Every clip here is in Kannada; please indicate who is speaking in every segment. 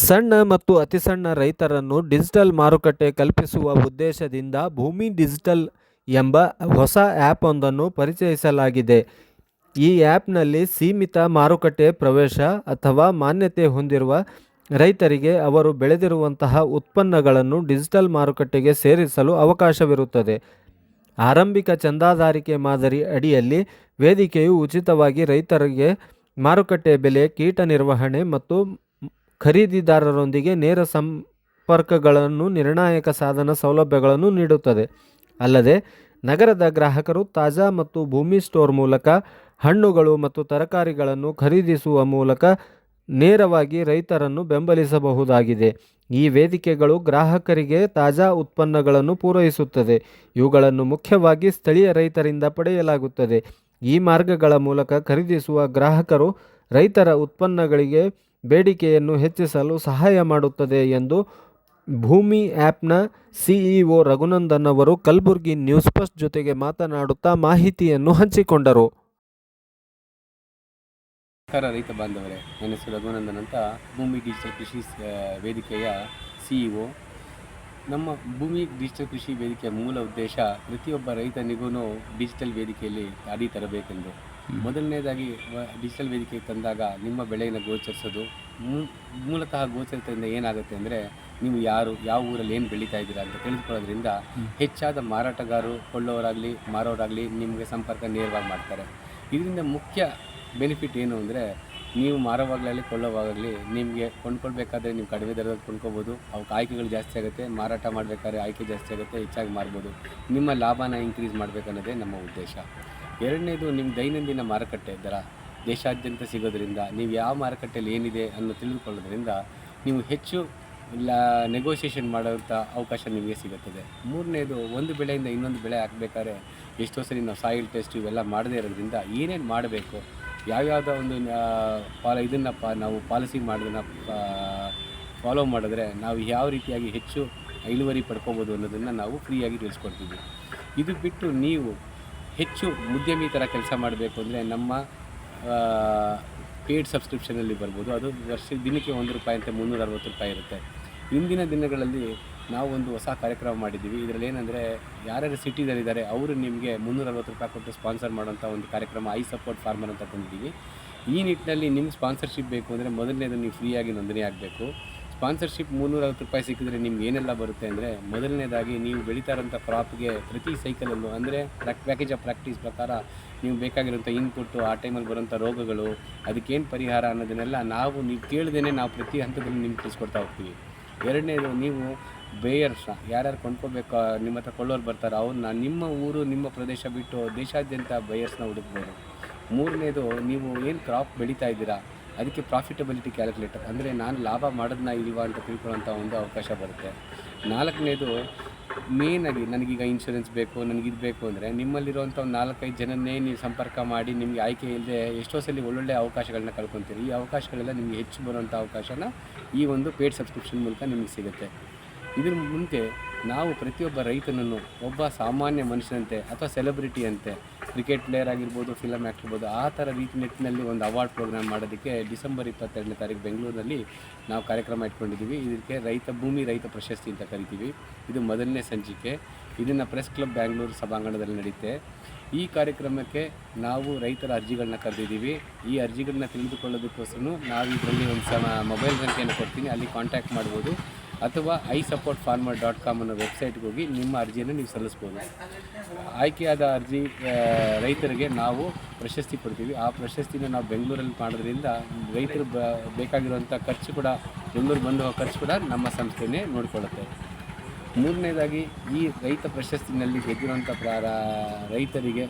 Speaker 1: ಸಣ್ಣ ಮತ್ತು ಅತಿಸಣ್ಣ ರೈತರನ್ನು ಡಿಜಿಟಲ್ ಮಾರುಕಟ್ಟೆ ಕಲ್ಪಿಸುವ ಉದ್ದೇಶದಿಂದ ಭೂಮಿ ಡಿಜಿಟಲ್ ಎಂಬ ಹೊಸ ಆ್ಯಪ್ ಒಂದನ್ನು ಪರಿಚಯಿಸಲಾಗಿದೆ. ಈ ಆ್ಯಪ್ನಲ್ಲಿ ಸೀಮಿತ ಮಾರುಕಟ್ಟೆ ಪ್ರವೇಶ ಅಥವಾ ಮಾನ್ಯತೆ ಹೊಂದಿರುವ ರೈತರಿಗೆ ಅವರು ಬೆಳೆದಿರುವಂತಹ ಉತ್ಪನ್ನಗಳನ್ನು ಡಿಜಿಟಲ್ ಮಾರುಕಟ್ಟೆಗೆ ಸೇರಿಸಲು ಅವಕಾಶವಿರುತ್ತದೆ. ಆರಂಭಿಕ ಚಂದಾದಾರಿಕೆ ಮಾದರಿ ಅಡಿಯಲ್ಲಿ ವೇದಿಕೆಯು ಉಚಿತವಾಗಿ ರೈತರಿಗೆ ಮಾರುಕಟ್ಟೆ ಬೆಲೆ, ಕೀಟ ನಿರ್ವಹಣೆ ಮತ್ತು ಖರೀದಿದಾರರೊಂದಿಗೆ ನೇರ ಸಂಪರ್ಕಗಳನ್ನು, ನಿರ್ಣಾಯಕ ಸಾಧನ ಸೌಲಭ್ಯಗಳನ್ನು ನೀಡುತ್ತದೆ. ಅಲ್ಲದೆ, ನಗರದ ಗ್ರಾಹಕರು ತಾಜಾ ಮತ್ತು ಭೂಮಿ ಸ್ಟೋರ್ ಮೂಲಕ ಹಣ್ಣುಗಳು ಮತ್ತು ತರಕಾರಿಗಳನ್ನು ಖರೀದಿಸುವ ಮೂಲಕ ನೇರವಾಗಿ ರೈತರನ್ನು ಬೆಂಬಲಿಸಬಹುದಾಗಿದೆ. ಈ ವೇದಿಕೆಗಳು ಗ್ರಾಹಕರಿಗೆ ತಾಜಾ ಉತ್ಪನ್ನಗಳನ್ನು ಪೂರೈಸುತ್ತದೆ. ಇವುಗಳನ್ನು ಮುಖ್ಯವಾಗಿ ಸ್ಥಳೀಯ ರೈತರಿಂದ ಪಡೆಯಲಾಗುತ್ತದೆ. ಈ ಮಾರ್ಗಗಳ ಮೂಲಕ ಖರೀದಿಸುವ ಗ್ರಾಹಕರು ರೈತರ ಉತ್ಪನ್ನಗಳಿಗೆ ಬೇಡಿಕೆಯನ್ನು ಹೆಚ್ಚಿಸಲು ಸಹಾಯ ಮಾಡುತ್ತದೆ ಎಂದು ಭೂಮಿ ಆ್ಯಪ್ನ ಸಿಇಒ ರಘುನಂದನ್ ಅವರು ಕಲಬುರಗಿ ನ್ಯೂಸ್ ಫಸ್ಟ್ ಜೊತೆಗೆ ಮಾತನಾಡುತ್ತಾ ಮಾಹಿತಿಯನ್ನು ಹಂಚಿಕೊಂಡರು.
Speaker 2: ನಮಸ್ಕಾರ ರೈತ ಬಾಂಧವರೇ, ನನ್ನ ಹೆಸರು ರಘುನಂದನ್ ಅಂತ. ಭೂಮಿ ಡಿಜಿಟಲ್ ಕೃಷಿ ವೇದಿಕೆಯ ಸಿಇಒ. ನಮ್ಮ ಭೂಮಿ ಡಿಜಿಟಲ್ ಕೃಷಿ ವೇದಿಕೆಯ ಮೂಲ ಉದ್ದೇಶ ಪ್ರತಿಯೊಬ್ಬ ರೈತನಿಗೂ ಡಿಜಿಟಲ್ ವೇದಿಕೆಯಲ್ಲಿ ಅಡಿ ತರಬೇಕೆಂದು. ಮೊದಲನೇದಾಗಿ ಡಿಜಿಟಲ್ ವೇದಿಕೆಗೆ ತಂದಾಗ ನಿಮ್ಮ ಬೆಳೆಯನ್ನು ಗೋಚರಿಸೋದು ಮೂಲತಃ ಗೋಚರಿತದಿಂದ ಏನಾಗುತ್ತೆ ಅಂದರೆ ನೀವು ಯಾರು ಯಾವ ಊರಲ್ಲಿ ಏನು ಬೆಳೀತಾ ಇದ್ದೀರಾ ಅಂತ ತಿಳಿದುಕೊಳ್ಳೋದ್ರಿಂದ ಹೆಚ್ಚಾದ ಮಾರಾಟಗಾರರು ಕೊಳ್ಳೋರಾಗಲಿ ಮಾರೋರಾಗಲಿ ನಿಮಗೆ ಸಂಪರ್ಕ ನೇರವಾಗಿ ಮಾಡ್ತಾರೆ. ಇದರಿಂದ ಮುಖ್ಯ ಬೆನಿಫಿಟ್ ಏನು ಅಂದರೆ ನೀವು ಮಾರೋವಾಗಲಿ ಕೊಳ್ಳೋವಾಗಲಿ, ನಿಮಗೆ ಕೊಂಡ್ಕೊಳ್ಬೇಕಾದ್ರೆ ನೀವು ಕಡಿಮೆ ದರದಲ್ಲಿ ಕೊಂಡ್ಕೊಬೋದು. ಅವಕ್ಕೆ ಆಯ್ಕೆಗಳು ಜಾಸ್ತಿ ಆಗುತ್ತೆ. ಮಾರಾಟ ಮಾಡಬೇಕಾದ್ರೆ ಆಯ್ಕೆ ಜಾಸ್ತಿ ಆಗುತ್ತೆ. ಹೆಚ್ಚಾಗಿ ಮಾರ್ಬೋದು. ನಿಮ್ಮ ಲಾಭನ ಇನ್ಕ್ರೀಸ್ ಮಾಡಬೇಕನ್ನೋದೇ ನಮ್ಮ ಉದ್ದೇಶ. ಎರಡನೇದು, ನಿಮ್ಮ ದೈನಂದಿನ ಮಾರುಕಟ್ಟೆ ದರ. ದೇಶಾದ್ಯಂತ ಸಿಗೋದ್ರಿಂದ, ನೀವು ಯಾವ ಮಾರುಕಟ್ಟೆಯಲ್ಲಿ ಏನಿದೆ ಅನ್ನೋ ತಿಳಿದುಕೊಳ್ಳೋದ್ರಿಂದ, ನೀವು ಹೆಚ್ಚು ಲಾ ನೆಗೋಷಿಯೇಷನ್ ಮಾಡೋಂಥ ಅವಕಾಶ ನಿಮಗೆ ಸಿಗುತ್ತದೆ. ಮೂರನೇದು, ಒಂದು ಬೆಳೆಯಿಂದ ಇನ್ನೊಂದು ಬೆಳೆ ಹಾಕಬೇಕಾದ್ರೆ ಎಷ್ಟೋ ಸರಿ ನಾವು ಸಾಯಿಲ್ ಟೆಸ್ಟ್ ಇವೆಲ್ಲ ಮಾಡದೇ ಇರೋದ್ರಿಂದ ಏನೇನು ಮಾಡಬೇಕು ಯಾವ್ಯಾವುದೋ ಒಂದು ಪಾಲ, ಇದನ್ನು ನಾವು ಪಾಲಿಸಿ ಮಾಡೋದನ್ನು ಫಾಲೋ ಮಾಡಿದ್ರೆ ನಾವು ಯಾವ ರೀತಿಯಾಗಿ ಹೆಚ್ಚು ಇಳುವರಿ ಪಡ್ಕೋಬೋದು ಅನ್ನೋದನ್ನು ನಾವು ಫ್ರೀಯಾಗಿ ತಿಳಿಸ್ಕೊಡ್ತೀವಿ. ಇದು ಬಿಟ್ಟು ನೀವು ಹೆಚ್ಚು ಉದ್ಯಮಿ ಥರ ಕೆಲಸ ಮಾಡಬೇಕು ಅಂದರೆ ನಮ್ಮ ಪೇಯ್ಡ್ ಸಬ್ಸ್ಕ್ರಿಪ್ಷನಲ್ಲಿ ಬರ್ಬೋದು. ಅದು ವರ್ಷ, ದಿನಕ್ಕೆ ಒಂದು ರೂಪಾಯಿ ಅಂತ ಮುನ್ನೂರ ಅರವತ್ತು ರೂಪಾಯಿ ಇರುತ್ತೆ. ಇಂದಿನ ದಿನಗಳಲ್ಲಿ ನಾವು ಒಂದು ಹೊಸ ಕಾರ್ಯಕ್ರಮ ಮಾಡಿದ್ದೀವಿ. ಇದರಲ್ಲಿ ಏನಂದರೆ ಯಾರ್ಯಾರು ಸಿಟಿದಲ್ಲಿದ್ದಾರೆ, ಅವರು ನಿಮಗೆ ಮುನ್ನೂರ ಅರವತ್ತು ರೂಪಾಯಿ ಕೊಟ್ಟು ಸ್ಪಾನ್ಸರ್ ಮಾಡೋಂಥ ಒಂದು ಕಾರ್ಯಕ್ರಮ ಐ ಸಪೋರ್ಟ್ ಫಾರ್ಮರ್ ಅಂತ ತಂದಿದ್ದೀವಿ. ಈ ನಿಟ್ಟಿನಲ್ಲಿ ನಿಮ್ಮ ಸ್ಪಾನ್ಸರ್ಶಿಪ್ ಬೇಕು ಅಂದರೆ ಮೊದಲನೇದು ನೀವು ಫ್ರೀಯಾಗಿ ನೋಂದಣಿ ಆಗಬೇಕು. ಸ್ಪಾನ್ಸರ್ಶಿಪ್ ಮುನ್ನೂರ ಅರವತ್ತು ರೂಪಾಯಿ ಸಿಕ್ಕಿದ್ರೆ ನಿಮ್ಗೆ ಏನೆಲ್ಲ ಬರುತ್ತೆ ಅಂದರೆ ಮೊದಲನೇದಾಗಿ ನೀವು ಬೆಳೀತಾ ಇರೋಂಥ ಕ್ರಾಪ್ಗೆ ಪ್ರತಿ ಸೈಕಲಲ್ಲೂ ಅಂದರೆ ಪ್ಯಾಕೇಜ್ ಆಫ್ ಪ್ರಾಕ್ಟೀಸ್ ಪ್ರಕಾರ ನೀವು ಬೇಕಾಗಿರೋಂಥ ಇನ್ಪುಟ್ಟು ಆ ಟೈಮಲ್ಲಿ ಬರೋಂಥ ರೋಗಗಳು, ಅದಕ್ಕೇನು ಪರಿಹಾರ ಅನ್ನೋದನ್ನೆಲ್ಲ ನಾವು ನೀವು ಕೇಳ್ದೇ ನಾವು ಪ್ರತಿ ಹಂತದಲ್ಲಿ ನಿಮ್ಗೆ ತಿಳಿಸ್ಕೊಡ್ತಾ ಹೋಗ್ತೀವಿ. ಎರಡನೇದು ನೀವು ಬೇಯರ್ಸ್ನ ಯಾರ್ಯಾರು ಕೊಂಡ್ಕೋಬೇಕು, ನಿಮ್ಮ ಹತ್ರ ಕೊಳ್ಳೋರು ಬರ್ತಾರೆ ಅವ್ರನ್ನ ನಿಮ್ಮ ಊರು, ನಿಮ್ಮ ಪ್ರದೇಶ ಬಿಟ್ಟು ದೇಶಾದ್ಯಂತ ಬೇಯರ್ಸ್ನ ಹುಡುಕ್ಬೋದು. ಮೂರನೇದು, ನೀವು ಏನು ಕ್ರಾಪ್ ಬೆಳೀತಾ ಇದ್ದೀರಾ, ಅದಕ್ಕೆ ಪ್ರಾಫಿಟಬಿಲಿಟಿ ಕ್ಯಾಲ್ಕುಲೇಟರ್ ಅಂದರೆ ನಾನು ಲಾಭ ಮಾಡೋದನ್ನ ಇಲ್ವಾ ಅಂತ ತಿಳ್ಕೊಳ್ಳೋಂಥ ಒಂದು ಅವಕಾಶ ಬರುತ್ತೆ. ನಾಲ್ಕನೇದು ಮೇನಾಗಿ ನನಗೀಗ ಇನ್ಶೂರೆನ್ಸ್ ಬೇಕು ನನಗಿದು ಬೇಕು ಅಂದರೆ ನಿಮ್ಮಲ್ಲಿರುವಂಥ ಒಂದು ನಾಲ್ಕೈದು ಜನನ್ನೇ ನೀವು ಸಂಪರ್ಕ ಮಾಡಿ, ನಿಮಗೆ ಆಯ್ಕೆ ಇಲ್ಲದೆ ಎಷ್ಟೋ ಸಲ ಒಳ್ಳೊಳ್ಳೆ ಅವಕಾಶಗಳನ್ನ ಕಳ್ಕೊತೀರಿ. ಈ ಅವಕಾಶಗಳೆಲ್ಲ ನಿಮಗೆ ಹೆಚ್ಚು ಬರುವಂಥ ಅವಕಾಶನ ಈ ಒಂದು ಪೇಡ್ ಸಬ್ಸ್ಕ್ರಿಪ್ಷನ್ ಮೂಲಕ ನಿಮಗೆ ಸಿಗುತ್ತೆ. ಇದ್ರ ಮುಂದೆ ನಾವು ಪ್ರತಿಯೊಬ್ಬ ರೈತನನ್ನು, ಒಬ್ಬ ಸಾಮಾನ್ಯ ಮನುಷ್ಯನಂತೆ ಅಥವಾ ಸೆಲೆಬ್ರಿಟಿ ಅಂತೆ ಕ್ರಿಕೆಟ್ ಪ್ಲೇಯರ್ ಆಗಿರ್ಬೋದು ಫಿಲಮ್ ಇರ್ಬೋದು ಆ ಥರ ರೀತಿ ನಿಟ್ಟಿನಲ್ಲಿ ಒಂದು ಅವಾರ್ಡ್ ಪ್ರೋಗ್ರಾಮ್ ಮಾಡೋದಕ್ಕೆ ಡಿಸೆಂಬರ್ ಇಪ್ಪತ್ತೆರಡನೇ ತಾರೀಕು ಬೆಂಗಳೂರಿನಲ್ಲಿ ನಾವು ಕಾರ್ಯಕ್ರಮ ಇಟ್ಕೊಂಡಿದ್ದೀವಿ. ಇದಕ್ಕೆ ರೈತ, ಭೂಮಿ ರೈತ ಪ್ರಶಸ್ತಿ ಅಂತ ಕರಿತೀವಿ. ಇದು ಮೊದಲನೇ ಸಂಚಿಕೆ. ಇದನ್ನು ಪ್ರೆಸ್ ಕ್ಲಬ್ ಬ್ಯಾಂಗ್ಳೂರು ಸಭಾಂಗಣದಲ್ಲಿ ನಡೆಯುತ್ತೆ ಈ ಕಾರ್ಯಕ್ರಮಕ್ಕೆ ನಾವು ರೈತರ ಅರ್ಜಿಗಳನ್ನ ಕರೆದಿದ್ದೀವಿ. ಈ ಅರ್ಜಿಗಳನ್ನ ತಿಳಿದುಕೊಳ್ಳೋದಕ್ಕೋಸ್ಕರ ನಾವು ಇದರಲ್ಲಿ ಒಂದು ಸಮ ಮೊಬೈಲ್ ಸಂಖ್ಯೆಯನ್ನು ಕೊಡ್ತೀನಿ. ಅಲ್ಲಿ ಕಾಂಟ್ಯಾಕ್ಟ್ ಮಾಡ್ಬೋದು. ಅಥವಾ I support farmer dot com ಅನ್ನೋ ವೆಬ್ಸೈಟ್ಗೆ ಹೋಗಿ ನಿಮ್ಮ ಅರ್ಜಿಯನ್ನು ನೀವು ಸಲ್ಲಿಸ್ಬೋದು. ಆಯ್ಕೆಯಾದ ಅರ್ಜಿ ರೈತರಿಗೆ ನಾವು ಪ್ರಶಸ್ತಿ ಕೊಡ್ತೀವಿ. ಆ ಪ್ರಶಸ್ತಿನ ನಾವು ಬೆಂಗಳೂರಲ್ಲಿ ಮಾಡೋದ್ರಿಂದ ರೈತರು ಬ, ಬೇಕಾಗಿರುವಂಥ ಖರ್ಚು ಕೂಡ ಬೆಂಗಳೂರು ಬಂದು ಖರ್ಚು ಕೂಡ ನಮ್ಮ ಸಂಸ್ಥೆನೇ ನೋಡಿಕೊಳ್ಳುತ್ತೆ. ಮೂರನೇದಾಗಿ, ಈ ರೈತ ಪ್ರಶಸ್ತಿನಲ್ಲಿ ಗೆದ್ದಿರುವಂಥ ಪ್ರಾರ ರೈತರಿಗೆ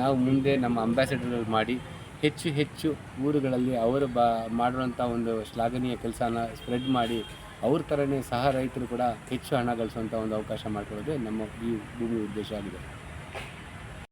Speaker 2: ನಾವು ಮುಂದೆ ನಮ್ಮ ಅಂಬಾಸಿಡರ್ ಮಾಡಿ ಹೆಚ್ಚು ಹೆಚ್ಚು ಊರುಗಳಲ್ಲಿ ಅವರು ಬ ಮಾಡುವಂಥ ಒಂದು ಶ್ಲಾಘನೀಯ ಕೆಲಸನ ಸ್ಪ್ರೆಡ್ ಮಾಡಿ ಅವ್ರ ಥರನೇ ಸಹ ರೈತರು ಕೂಡ ಹೆಚ್ಚು ಹಣ ಗಳಿಸುವಂಥ ಒಂದು ಅವಕಾಶ ಮಾಡಿಕೊಳ್ಳೋದೇ ನಮ್ಮ ಈ ಭೂಮಿ ಉದ್ದೇಶ ಆಗಿದೆ.